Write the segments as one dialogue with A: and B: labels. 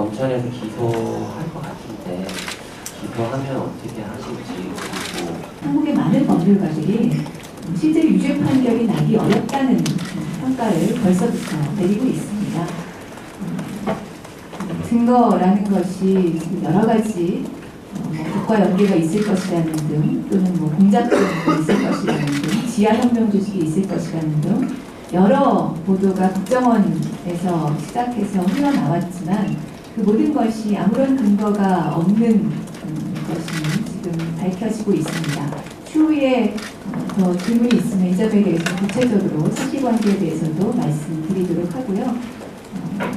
A: 검찰에서 기소할 것 같은데 기소하면 어떻게 하실지 그리고
B: 한국의 많은 법률가들이 실제 유죄 판결이 나기 어렵다는 평가를 벌써부터 내리고 있습니다. 음, 증거라는 것이 여러 가지 어, 뭐 국가 연계가 있을 것이라는 등 또는 뭐 공작적이 있을 것이라는 등 지하혁명 조직이 있을 것이라는 등 여러 보도가 국정원에서 시작해서 흘러나왔지만 그 모든 것이 아무런 근거가 없는 음, 것이 지금 밝혀지고 있습니다. 추후에 어, 더 질문이 있으면 이 점에 대해서 구체적으로 사실관계에 대해서도 말씀드리도록 하고요. 어,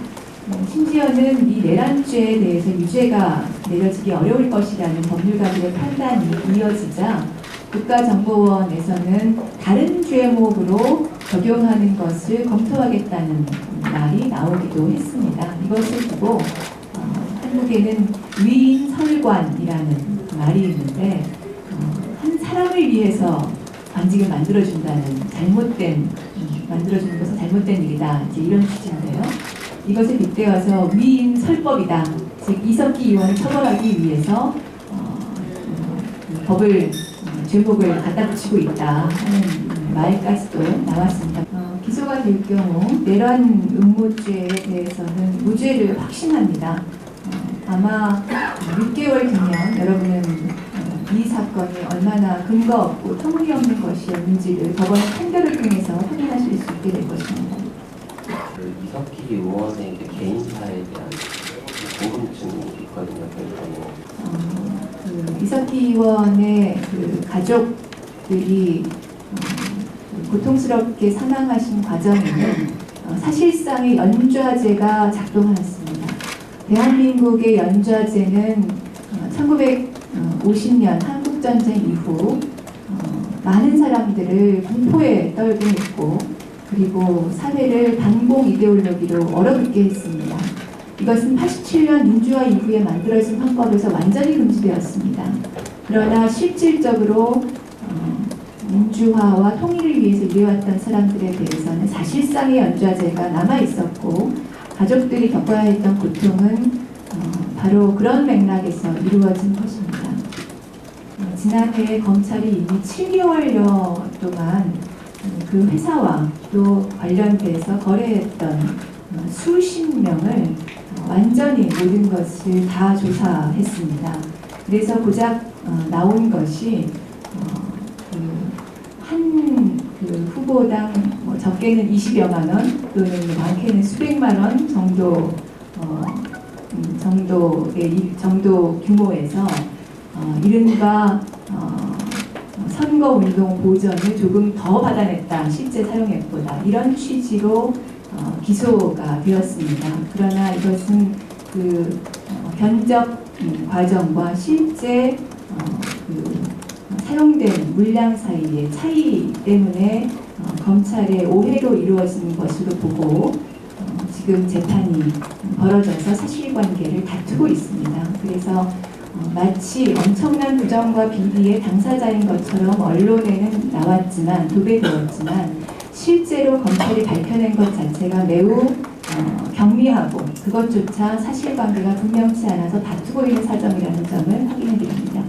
B: 어, 심지어는 이 내란죄에 대해서 유죄가 내려지기 어려울 것이라는 법률가들의 판단이 이어지자 국가정보원에서는 다른 죄목으로 적용하는 것을 검토하겠다는 말이 나오기도 했습니다. 이것을 두고 어, 한국에는 위인설관이라는 말이 있는데 어, 한 사람을 위해서 관직을 만들어준다는 잘못된 음, 만들어주는 것은 잘못된 일이다 이제 이런 취지인데요. 이것에 빗대어서 위인 설법이다. 즉 이석기 의원을 처벌하기 위해서 어, 음, 법을 음, 죄목을 갖다 붙이고 있다 하는 음, 말까지도 나왔습니다. 어, 기소가 될 경우 내란 음모죄에 대해서는 무죄를 확신합니다. 어, 아마 6개월 뒤면 여러분은 어, 이 사건이 얼마나 근거 없고 터무니없는 것이었는지를 법원의 판결을 통해서 확인하실 수 있게 될 것입니다.
A: 그 이석기 의원의 개인사에 대한 궁금증이 있거든요.
B: 어, 그 이석기 의원의 그 가족들이 어, 그 고통스럽게 사망하신 과정에는 어, 사실상의 연좌제가 작동하였습니다. 대한민국의 연좌제는 어, 1950년 한국전쟁 이후 어, 많은 사람들을 공포에 떨게 했고 그리고 사회를 반공 이데올로기로 얼어붙게 했습니다. 이것은 87년 민주화 이후에 만들어진 헌법에서 완전히 금지되었습니다. 그러나 실질적으로 어, 민주화와 통일을 위해서 일해왔던 사람들에 대해서는 사실상의 연좌제가 남아 있었고 가족들이 겪어야 했던 고통은 어, 바로 그런 맥락에서 이루어진 것입니다. 어, 지난해 검찰이 이미 7개월여 동안 음, 그 회사와 또 관련돼서 거래했던 어, 수십 명을 어, 완전히 모든 것을 다 조사했습니다. 그래서 고작 어, 나온 것이 어, 그한그 후보당 뭐 적게는 20여만 원 또는 많게는 수백만 원 정도 어, 음, 정도의 이- 정도 규모에서 어, 이른바 어, 선거운동 보전을 조금 더 받아냈다 실제 사용액보다 이런 취지로 어, 기소가 되었습니다. 그러나 이것은 그 어, 견적 음, 과정과 실제 어, 그 사용된 물량 사이의 차이 때문에 어, 검찰의 오해로 이루어진 것으로 보고 어, 지금 재판이 벌어져서 사실관계를 다투고 있습니다. 그래서 어, 마치 엄청난 부정과 비리의 당사자인 것처럼 언론에는 나왔지만 도배되었지만 실제로 검찰이 밝혀낸 것 자체가 매우 어, 경미하고 그것조차 사실관계가 분명치 않아서 다투고 있는 사정이라는 점을 확인해 드립니다.